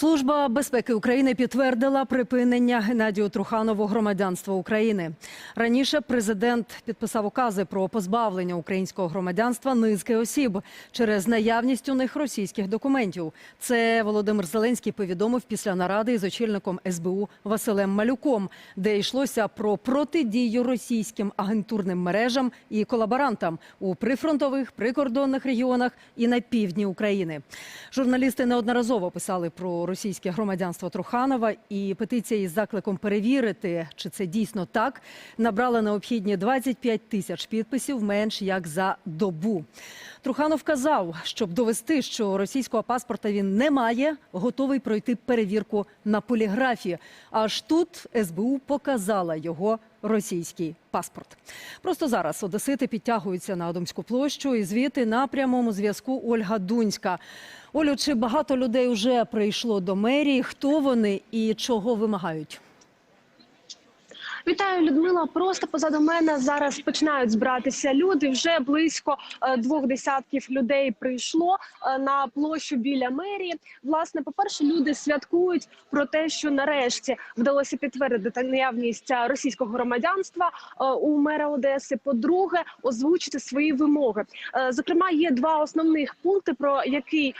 Служба безпеки України підтвердила припинення Геннадію Труханову громадянства України. Раніше президент підписав укази про позбавлення українського громадянства низки осіб через наявність у них російських документів. Це Володимир Зеленський повідомив після наради із очільником СБУ Василем Малюком, де йшлося про протидію російським агентурним мережам і колаборантам у прифронтових прикордонних регіонах і на півдні України. Журналісти неодноразово писали про російське громадянство Труханова, і петиція із закликом перевірити, чи це дійсно так, набрала необхідні 25 тисяч підписів менш як за добу. Труханов казав, щоб довести, що російського паспорта він не має, готовий пройти перевірку на поліграфі. Аж тут СБУ показала його російський паспорт. Просто зараз одесити підтягуються на Адамську площу і звідти на прямому зв'язку Ольга Дунська. Олю, чи багато людей вже прийшло до мерії? Хто вони і чого вимагають? Вітаю, Людмила. Просто позаду мене зараз починають збиратися люди. Вже близько е, двох десятків людей прийшло е, на площу біля мерії. Власне, по перше, люди святкують про те, що нарешті вдалося підтвердити наявність е, російського громадянства у мера Одеси. По-друге, озвучити свої вимоги. Зокрема, є два основних пункти, про які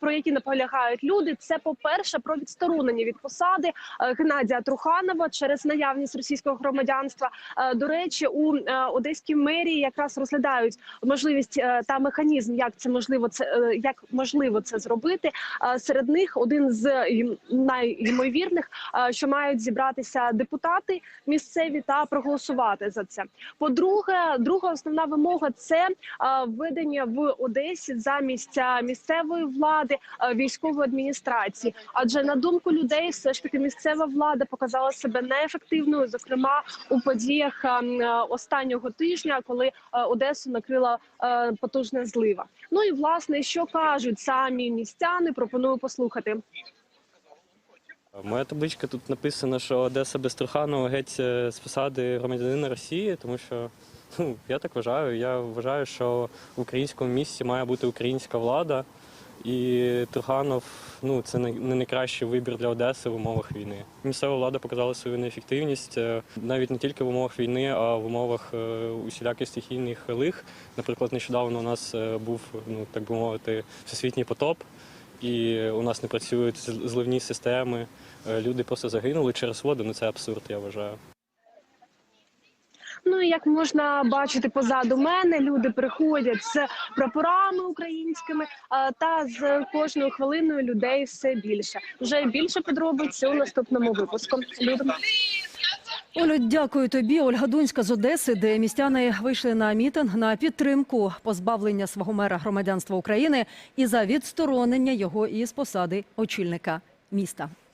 про які наполягають люди. Це по перше, про відсторонення від посади Геннадія Труханова через наявність російського громадянства. Е, До речі, у е, одеській мерії якраз розглядають можливість е, та механізм, як це можливо, це як можливо це зробити. Серед них один з е, що мають зібратися депутати місцеві та проголосувати за це. По-друге, друга основна вимога це введення в Одесі замість місцевої влади військової адміністрації. Адже на думку людей, все ж таки місцева влада показала себе неефективною, зокрема у подіях е, м, е, останнього тижня, коли е, Одесу накрила е, потужна злива. Ну і власне, що кажуть самі містяни, пропоную послухати. Моя табличка тут написано, що Одеса без Труханова геть з посади громадянина Росії, тому що ну, я так вважаю. Я вважаю, що в українському місті має бути українська влада, і Труханов ну, це не найкращий вибір для Одеси в умовах війни. Місцева влада показала свою неефективність е, навіть не тільки в умовах війни, а в умовах е, усіляких стихійних лих. Наприклад, нещодавно у нас е, був, ну так би мовити, всесвітній потоп. І у нас не працюють зливні системи. Люди просто загинули через воду. Ну це абсурд, я вважаю. Ну і як можна бачити позаду мене, люди приходять з прапорами українськими, та з кожною хвилиною людей все більше. Вже більше подробиць у наступному випуску. Людям. Олю, дякую тобі. Ольга Дунська з Одеси, де містяни вийшли на мітинг на підтримку позбавлення свого мера громадянства України і за відсторонення його із посади очільника міста.